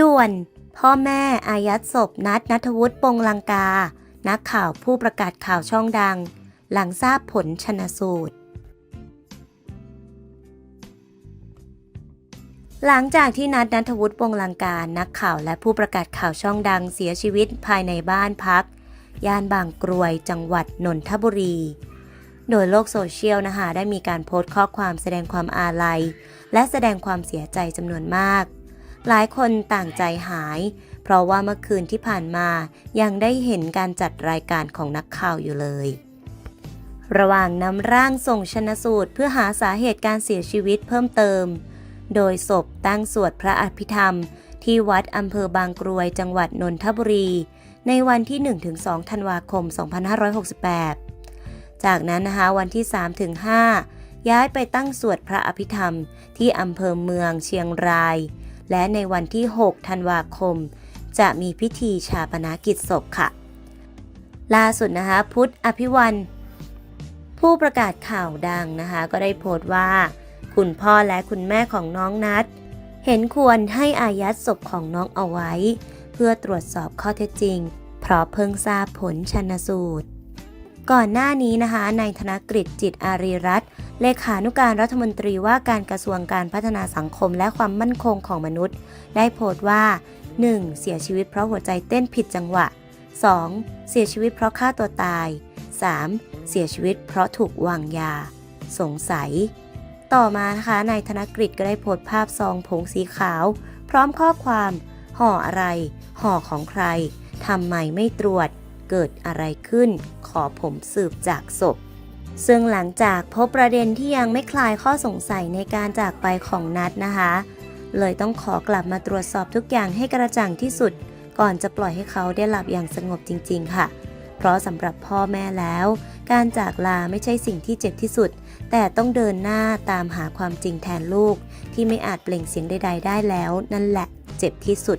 ด่วน พ่อแม่อายัดศพนัดนัทวุฒิปงลังกา นักข่าวผู้ประกาศข่าวช่องดัง หลังทราบผลชนสูตร หลังจากที่นัดนัทวุฒิปงลังกา นักข่าวและผู้ประกาศข่าวช่องดังเสียชีวิตภายในบ้านพัก ย่านบางกรวยจังหวัดนนทบุรี โดยโลกโซเชียลนะคะได้มีการโพสต์ข้อความแสดงความอาลัย และแสดงความเสียใจจำนวนมาก หลายคนต่างใจหาย เพราะว่าเมื่อคืนที่ผ่านมายังได้เห็นการจัดรายการของนักข่าวอยู่เลย ระหว่างนำร่างส่งชนสูตรเพื่อหาสาเหตุการเสียชีวิตเพิ่มเติม โดยศพตั้งสวดพระอภิธรรม ที่วัดอำเภอบางกรวยจังหวัดนนทบุรี ในวันที่ 1-2 ธันวาคม 2568 จากนั้นนะคะวันที่ 3-5ย้ายไปตั้งสวดพระอภิธรรมที่อำเภอเมืองเชียงราย และในวันที่ 6 ธันวาคม จะมีพิธีชาปนากิจศพค่ะ ล่าสุดนะคะ พุทธอภิวัน ผู้ประกาศข่าวดังนะคะ ก็ได้โพสต์ว่า คุณพ่อและคุณแม่ของน้องนัด เห็นควรให้อายัดศพของน้องเอาไว้ เพื่อตรวจสอบข้อเท็จจริง เพราะเพิ่งทราบผลชันสูตร ก่อนหน้านี้นะคะนายธนกฤษจิตอารีรัตน์เลขานุการรัฐมนตรีว่าการกระทรวงการพัฒนาสังคมและความมั่นคงของมนุษย์ ได้โพสต์ว่า 1. เสียชีวิตเพราะหัวใจเต้นผิดจังหวะ 2. เสียชีวิตเพราะฆ่าตัวตาย 3. เสียชีวิตเพราะถูกวางยา สงสัย ต่อมานะคะนายธนกฤษก็ได้โพสต์ภาพซองผงสีขาว พร้อมข้อความ ห่ออะไร ห่อของใครทำไมไม่ตรวจเกิดอะไรขึ้น อผมสืบจากศพ ซึ่งหลังจากพบประเด็นที่ยังไม่คลายข้อสงสัยในการจากไปของนัดนะคะ เลยต้องขอกลับมาตรวจสอบทุกอย่างให้กระจ่างที่สุด ก่อนจะปล่อยให้เขาได้หลับอย่างสงบจริง ๆ ค่ะ เพราะสำหรับพ่อแม่แล้ว การจากลาไม่ใช่สิ่งที่เจ็บที่สุด แต่ต้องเดินหน้าตามหาความจริงแทนลูก ที่ไม่อาจเปล่งเสียงใด ๆ ได้แล้ว นั่นแหละ เจ็บที่สุด